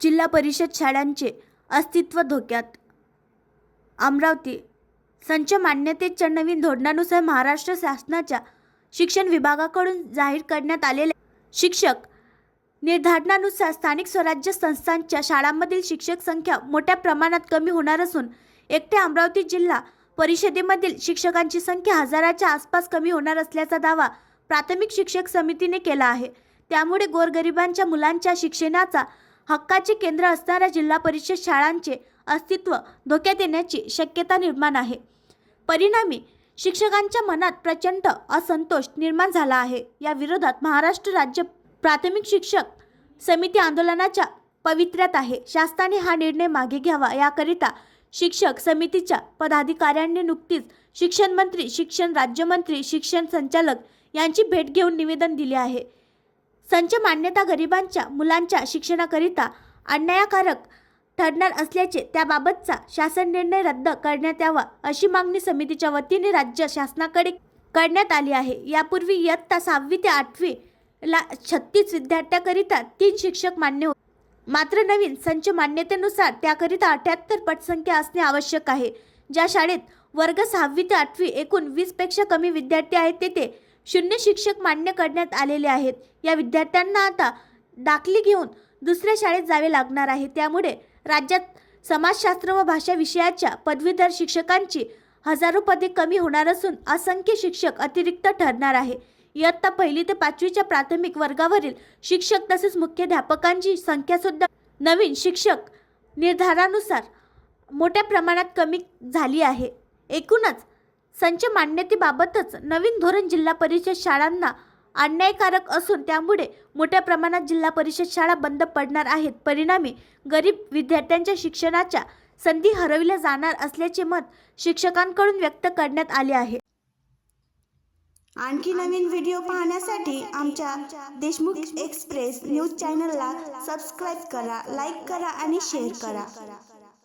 जिल्हा परिषद शाळांचे अस्तित्व धोक्यात. अमरावती संच मान्यतेच्या नवीन धोरणानुसार महाराष्ट्र शासनाच्या शिक्षण विभागाकडून जाहीर करण्यात आलेले शिक्षक निर्धारणानुसार स्थानिक स्वराज्य संस्थांच्या शाळांमधील शिक्षक संख्या मोठ्या प्रमाणात कमी होणार असून एकट्या अमरावती जिल्हा परिषदेमधील शिक्षकांची संख्या हजाराच्या आसपास कमी होणार असल्याचा दावा प्राथमिक शिक्षक समितीने केला आहे. त्यामुळे गोरगरिबांच्या मुलांच्या शिक्षणाचा हक्काचे केंद्र असणाऱ्या जिल्हा परिषद शाळांचे अस्तित्व धोक्यात येण्याची शक्यता निर्माण आहे. परिणामी शिक्षकांच्या मनात प्रचंड असंतोष निर्माण झाला आहे. या विरोधात महाराष्ट्र राज्य प्राथमिक शिक्षक समिती आंदोलनाच्या पवित्र्यात आहे. शासनाने हा निर्णय मागे घ्यावा याकरिता शिक्षक समितीच्या पदाधिकाऱ्यांनी नुकतीच शिक्षण मंत्री शिक्षण राज्यमंत्री शिक्षण संचालक यांची भेट घेऊन निवेदन दिले आहे. संच मान्यता गरिबांच्या मुलांच्या शिक्षणाकरिता अन्यायकारक ठरणार असल्याचे त्याबाबतचा शासन निर्णय रद्द करण्यात यावा अशी मागणी समितीच्या वतीने राज्य शासनाकडे करण्यात आली आहे. यापूर्वी इयत्ता सहावी ते आठवी ला छत्तीस विद्यार्थ्याकरिता तीन शिक्षक मान्य होते मात्र नवीन संच मान्यतेनुसार त्याकरिता अठ्याहत्तर पटसंख्या असणे आवश्यक आहे. ज्या शाळेत वर्ग सहावी ते आठवी एकूण वीसपेक्षा कमी विद्यार्थी आहेत तेथे शून्य शिक्षक मान्य करण्यात आलेले आहेत. या विद्यार्थ्यांना आता दाखली घेऊन दुसऱ्या शाळेत जावे लागणार आहे. त्यामुळे राज्यात समाजशास्त्र व भाषा विषयाच्या पदवीधर शिक्षकांची हजारो पदे कमी होणार असून असंख्य शिक्षक अतिरिक्त ठरणार आहे. इयत्ता पहिली ते पाचवीच्या प्राथमिक वर्गावरील शिक्षक तसेच मुख्याध्यापकांची संख्यासुद्धा नवीन शिक्षक निर्धारानुसार मोठ्या प्रमाणात कमी झाली आहे. एकूणच संच मान्यतेबाबतच नवीन धोरण जिल्हा परिषद शाळांना अन्यायकारक असून त्यामुळे मोठ्या प्रमाणात जिल्हा परिषद शाळा बंद पडणार आहेत. परिणामी गरीब विद्यार्थ्यांच्या शिक्षणाच्या संधी हरविल्या जाणार असल्याचे मत शिक्षकांकडून व्यक्त करण्यात आले आहे. आणखी नवीन व्हिडिओ पाहण्यासाठी आमच्या देशमुख एक्सप्रेस न्यूज चॅनलला सबस्क्राईब करा लाईक करा आणि शेअर करा.